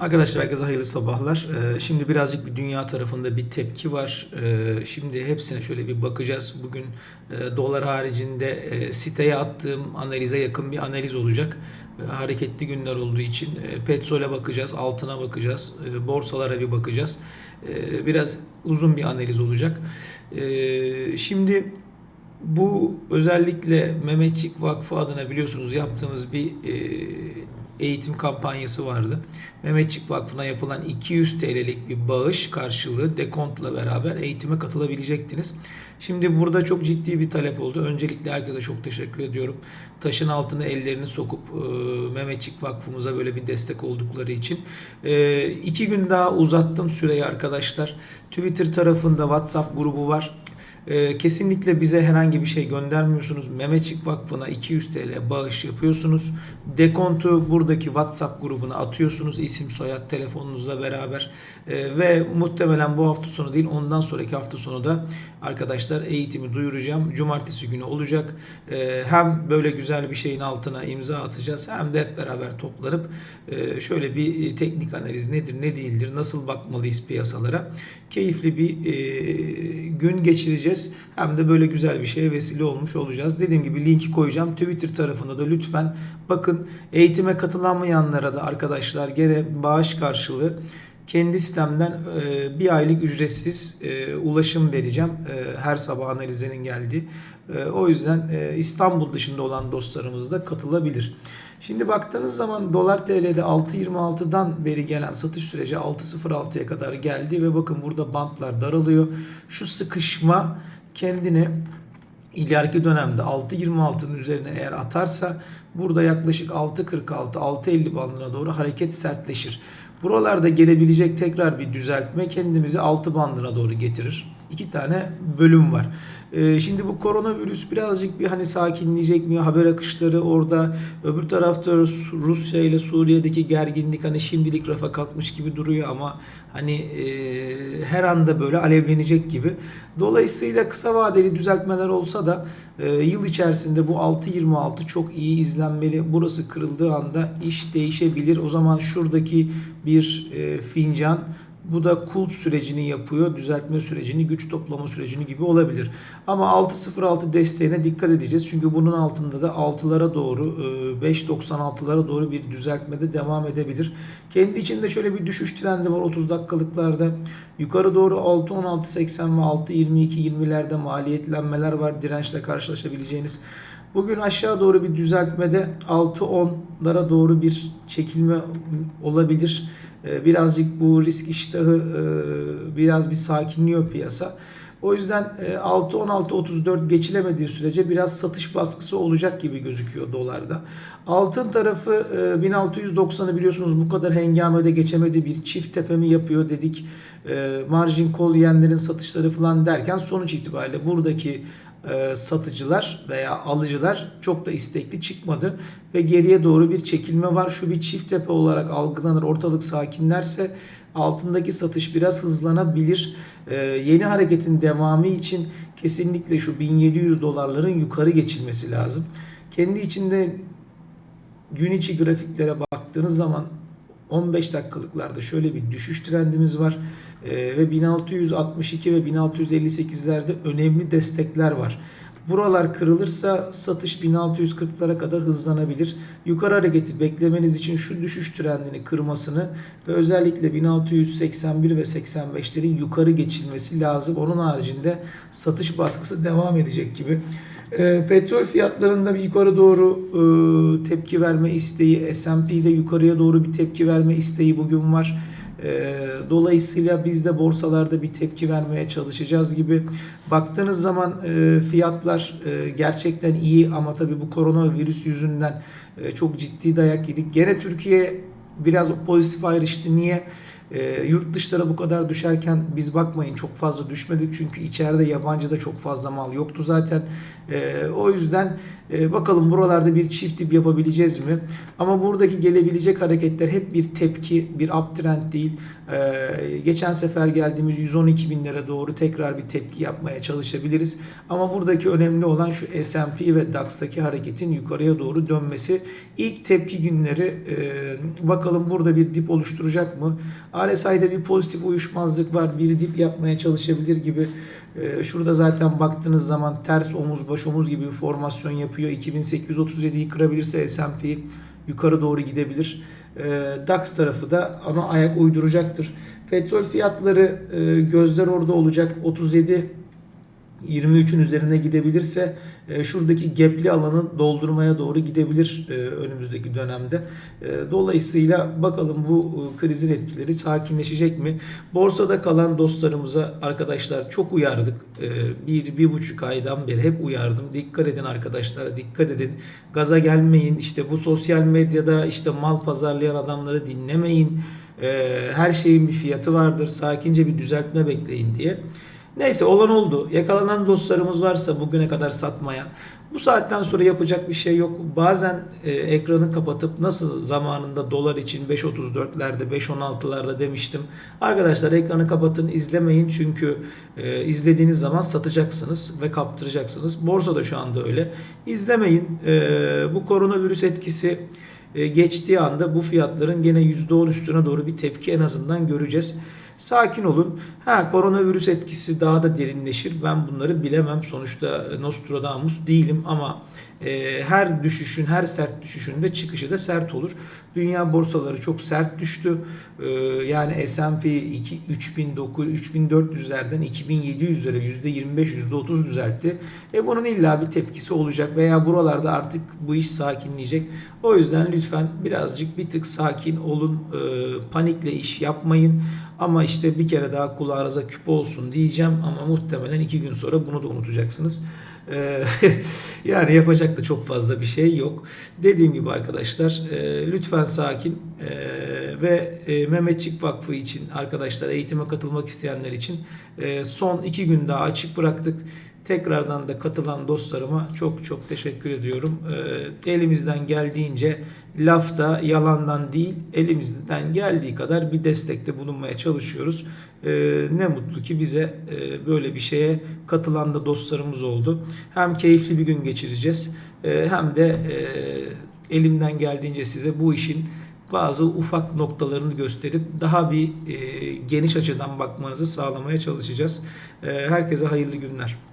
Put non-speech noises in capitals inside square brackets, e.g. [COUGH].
Arkadaşlar herkese hayırlı sabahlar. Ee, Şimdi birazcık bir dünya tarafında bir tepki var. Ee, Şimdi hepsine şöyle bir bakacağız. Bugün e, dolar haricinde e, siteye attığım analize yakın bir analiz olacak. Hareketli günler olduğu için e, petrole bakacağız, altına bakacağız, e, borsalara bir bakacağız. Biraz uzun bir analiz olacak. Şimdi bu özellikle Mehmetçik Vakfı adına biliyorsunuz yaptığımız bir eğitim kampanyası vardı. Mehmetçik Vakfı'na yapılan 200 TL'lik bir bağış karşılığı dekontla beraber eğitime katılabilecektiniz. Şimdi burada çok ciddi bir talep oldu. Öncelikle herkese çok teşekkür ediyorum. Taşın altına ellerini sokup e, Mehmetçik Vakfımıza böyle bir destek oldukları için. E, iki gün daha uzattım süreyi arkadaşlar. Twitter tarafında WhatsApp grubu var. Ee, kesinlikle bize herhangi bir şey göndermiyorsunuz. Mehmetçik Vakfı'na 200 TL bağış yapıyorsunuz. Dekontu buradaki WhatsApp grubuna atıyorsunuz. İsim, soyad, telefonunuzla beraber. Ee, ve muhtemelen bu hafta sonu değil ondan sonraki hafta sonu da arkadaşlar eğitimi duyuracağım. Cumartesi günü olacak. Ee, hem böyle güzel bir şeyin altına imza atacağız hem de hep beraber toplanıp e, şöyle bir teknik analiz nedir ne değildir nasıl bakmalıyız piyasalara keyifli bir e, gün geçireceğiz. Hem de böyle güzel bir şeye vesile olmuş olacağız. Dediğim gibi linki koyacağım. Twitter tarafında da lütfen bakın eğitime katılamayanlara da arkadaşlar gene bağış karşılığı kendi sistemden e, bir aylık ücretsiz e, ulaşım vereceğim. E, her sabah analizlerin geldiği. E, o yüzden e, İstanbul dışında olan dostlarımız da katılabilir. Şimdi baktığınız zaman dolar TL'de 6.26'dan beri gelen satış süreci 6.06'ya kadar geldi ve bakın burada bantlar daralıyor. Şu sıkışma kendini ileriki dönemde 6.26'nın üzerine eğer atarsa burada yaklaşık 6.46 6.50 bandına doğru hareket sertleşir. Buralarda gelebilecek tekrar bir düzeltme kendimizi 6 bandına doğru getirir. İki tane bölüm var. Ee, şimdi bu koronavirüs birazcık bir hani sakinleyecek mi? Haber akışları orada. Öbür tarafta Rus- Rusya ile Suriye'deki gerginlik hani şimdilik rafa kalkmış gibi duruyor ama hani e, her anda böyle alevlenecek gibi. Dolayısıyla kısa vadeli düzeltmeler olsa da e, yıl içerisinde bu 6.26 çok iyi izlenmeli. Burası kırıldığı anda iş değişebilir. O zaman şuradaki bir e, fincan bu da kulp sürecini yapıyor, düzeltme sürecini, güç toplama sürecini gibi olabilir. Ama 6.06 desteğine dikkat edeceğiz. Çünkü bunun altında da 6'lara doğru, e, 5.96'lara doğru bir düzeltmede devam edebilir. Kendi içinde şöyle bir düşüş trendi var 30 dakikalıklarda. Yukarı doğru 6.16.80 ve 6.22.20'lerde maliyetlenmeler var. Dirençle karşılaşabileceğiniz. Bugün aşağı doğru bir düzeltmede 6-10'lara doğru bir çekilme olabilir. Ee, Birazcık bu risk iştahı e, biraz bir sakinliyor piyasa. O yüzden e, 6-16-34 geçilemediği sürece biraz satış baskısı olacak gibi gözüküyor dolarda. Altın tarafı e, 1690'ı biliyorsunuz bu kadar hengamede geçemedi bir çift tepemi yapıyor dedik. E, margin call yiyenlerin satışları falan derken sonuç itibariyle buradaki e, satıcılar veya alıcılar çok da istekli çıkmadı ve geriye doğru bir çekilme var. Şu bir çift tepe olarak algılanır. Ortalık sakinlerse altındaki satış biraz hızlanabilir. E, yeni hareketin devamı için kesinlikle şu 1700 dolarların yukarı geçilmesi lazım. Kendi içinde gün içi grafiklere baktığınız zaman 15 dakikalıklarda şöyle bir düşüş trendimiz var. Ee, ve 1662 ve 1658'lerde önemli destekler var. Buralar kırılırsa satış 1640'lara kadar hızlanabilir. Yukarı hareketi beklemeniz için şu düşüş trendini kırmasını ve özellikle 1681 ve 85'lerin yukarı geçilmesi lazım. Onun haricinde satış baskısı devam edecek gibi. E, petrol fiyatlarında bir yukarı doğru e, tepki verme isteği, S&P'de yukarıya doğru bir tepki verme isteği bugün var. E, dolayısıyla biz de borsalarda bir tepki vermeye çalışacağız gibi. Baktığınız zaman e, fiyatlar e, gerçekten iyi ama tabii bu koronavirüs yüzünden e, çok ciddi dayak yedik. Gene Türkiye biraz pozitif ayrıştı. Niye? E, yurt dışlara bu kadar düşerken biz bakmayın çok fazla düşmedik çünkü içeride yabancıda çok fazla mal yoktu zaten. E, o yüzden e, bakalım buralarda bir çift dip yapabileceğiz mi? Ama buradaki gelebilecek hareketler hep bir tepki, bir uptrend değil. E, geçen sefer geldiğimiz 112 binlere doğru tekrar bir tepki yapmaya çalışabiliriz. Ama buradaki önemli olan şu S&P ve DAX'taki hareketin yukarıya doğru dönmesi. İlk tepki günleri e, bakalım burada bir dip oluşturacak mı? RSI'de bir pozitif uyuşmazlık var. Bir dip yapmaya çalışabilir gibi. E, şurada zaten baktığınız zaman ters omuz baş omuz gibi bir formasyon yapıyor. 2837'yi kırabilirse S&P yukarı doğru gidebilir. E, DAX tarafı da ama ayak uyduracaktır. Petrol fiyatları e, gözler orada olacak. 37 23'ün üzerine gidebilirse şuradaki gapli alanı doldurmaya doğru gidebilir e, önümüzdeki dönemde. E, dolayısıyla bakalım bu e, krizin etkileri sakinleşecek mi? Borsada kalan dostlarımıza arkadaşlar çok uyardık. E, bir, bir buçuk aydan beri hep uyardım. Dikkat edin arkadaşlar dikkat edin. Gaza gelmeyin. İşte bu sosyal medyada işte mal pazarlayan adamları dinlemeyin. E, her şeyin bir fiyatı vardır. Sakince bir düzeltme bekleyin diye. Neyse olan oldu. Yakalanan dostlarımız varsa bugüne kadar satmayan bu saatten sonra yapacak bir şey yok. Bazen e, ekranı kapatıp nasıl zamanında dolar için 5.34'lerde 5.16'larda demiştim. Arkadaşlar ekranı kapatın izlemeyin çünkü e, izlediğiniz zaman satacaksınız ve kaptıracaksınız. Borsa da şu anda öyle. İzlemeyin. E, bu koronavirüs etkisi e, geçtiği anda bu fiyatların gene %10 üstüne doğru bir tepki en azından göreceğiz. Sakin olun. Ha koronavirüs etkisi daha da derinleşir. Ben bunları bilemem. Sonuçta Nostradamus değilim ama e, her düşüşün, her sert düşüşünde çıkışı da sert olur. Dünya borsaları çok sert düştü. E, yani S&P 3400'lerden 2700'lere %25, %30 düzeltti. E bunun illa bir tepkisi olacak veya buralarda artık bu iş sakinleyecek. O yüzden lütfen birazcık bir tık sakin olun. E, panikle iş yapmayın. Ama işte bir kere daha kulağınıza küp olsun diyeceğim ama muhtemelen iki gün sonra bunu da unutacaksınız. Ee, [LAUGHS] yani yapacak da çok fazla bir şey yok. Dediğim gibi arkadaşlar e, lütfen sakin e, ve e, Mehmetçik Vakfı için arkadaşlar eğitime katılmak isteyenler için son iki gün daha açık bıraktık. Tekrardan da katılan dostlarıma çok çok teşekkür ediyorum. Ee, elimizden geldiğince lafta yalandan değil elimizden geldiği kadar bir destekte bulunmaya çalışıyoruz. Ee, ne mutlu ki bize e, böyle bir şeye katılan da dostlarımız oldu. Hem keyifli bir gün geçireceğiz e, hem de e, elimden geldiğince size bu işin bazı ufak noktalarını gösterip daha bir e, geniş açıdan bakmanızı sağlamaya çalışacağız. E, herkese hayırlı günler.